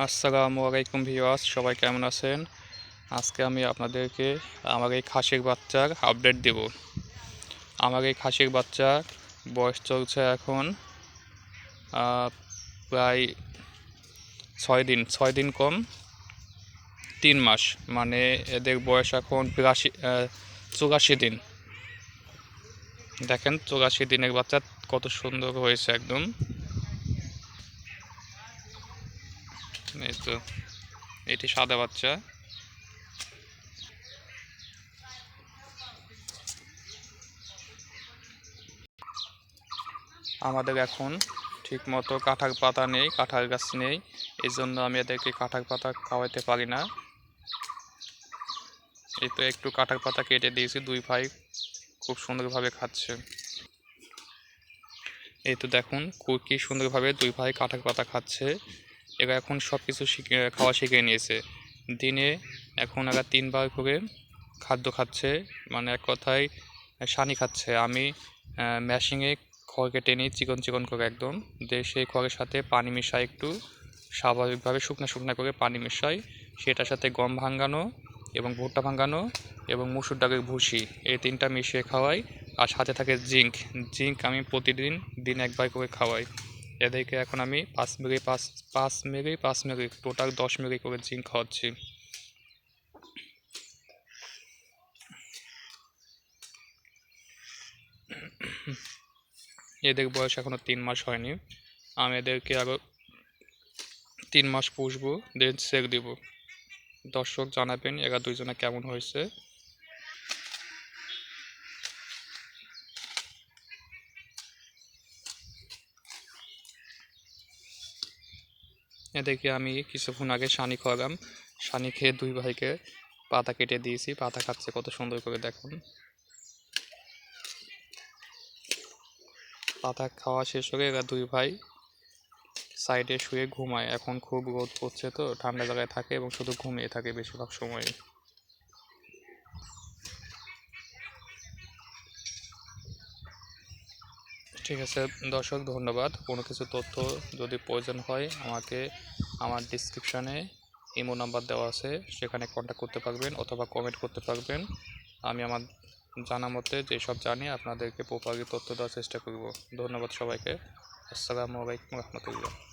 আসসালামু আলাইকুম ভিওয়াস সবাই কেমন আছেন? আজকে আমি আপনাদেরকে আমার এই খাসির বাচ্চার আপডেট দেব। আমার এই খাসির বাচ্চার বয়স চলছে এখন প্রায় ছয় দিন ছয় দিন কম, তিন মাস মানে এদের বয়স এখন বিরাশি চুরাশি দিন। দেখেন, চুরাশি দিনের বাচ্চা কত সুন্দর হয়েছে একদম। এই তো, এটি সাদা বাচ্চা। আমাদের এখন ঠিক মতো কাঁঠাল পাতা নেই, কাঁঠাল গাছ নেই এই জন্য আমি এদেরকে কাঁঠাল পাতা খাওয়াইতে পারি না। এই তো একটু কাঁঠাল পাতা কেটে দিয়েছি, দুই ভাই খুব সুন্দরভাবে খাচ্ছে। এই তো দেখুন কি সুন্দরভাবে দুই ভাই কাঁঠাল পাতা খাচ্ছে। এরা এখন সব কিছু শিখে, খাওয়া শিখে নিয়েছে। দিনে এখন এরা তিনবার করে খাদ্য খাচ্ছে। মানে এক কথায়, সানি খাচ্ছে। আমি ম্যাশিংয়ে খড় কেটে নিই, চিকন চিকন করে একদম। দিয়ে সেই খড়ের সাথে পানি মিশাই একটু, স্বাভাবিকভাবে শুকনো শুকনো করে পানি মিশাই। সেটার সাথে গম ভাঙানো এবং ভুট্টা ভাঙানো এবং মুসুর ডালের ভুসি, এই তিনটা মিশিয়ে খাওয়াই। আর সাথে থাকে জিঙ্ক জিঙ্ক আমি প্রতিদিন, দিন একবার করে খাওয়াই। এদেরকে এখন আমি পাঁচ মিলি পাঁচ পাঁচ মিলি পাঁচ মিলি টোটাল দশ মিলি করে জিঙ্ক খাওয়াচ্ছি। এদের বয়স এখনও তিন মাস হয়নি। আমি এদেরকে আরও তিন মাস পুষবো দেন সেক দিব। দর্শক জানাবেন, এরা দুইজনে কেমন হয়েছে। এদেরকে আমি কিছুক্ষণ আগে সানি খাওয়ালাম। সানি খেয়ে দুই ভাইকে পাতা কেটে দিয়েছি। পাতা খাচ্ছে, কত সুন্দর করে দেখুন। পাতা খাওয়া শেষ হয়ে এরা দুই ভাই সাইডে শুয়ে ঘুমায়। এখন খুব রোদ পড়ছে তো, ঠান্ডা জায়গায় থাকে এবং শুধু ঘুমিয়ে থাকে বেশিরভাগ সময় ঠিক আছে, দর্শক ধন্যবাদ। কোনো কিছু তথ্য যদি প্রয়োজন হয়, আমাকে আমার ডিসক্রিপশানে ইমো নাম্বার দেওয়া আছে, সেখানে কন্ট্যাক্ট করতে পারবেন অথবা কমেন্ট করতে পারবেন। আমি আমার জানা মতে যেসব জানি, আপনাদেরকে প্রোপারি তথ্য দেওয়ার চেষ্টা করব। ধন্যবাদ সবাইকে। আসসালামু আলাইকুম রহমতুল্লাহ।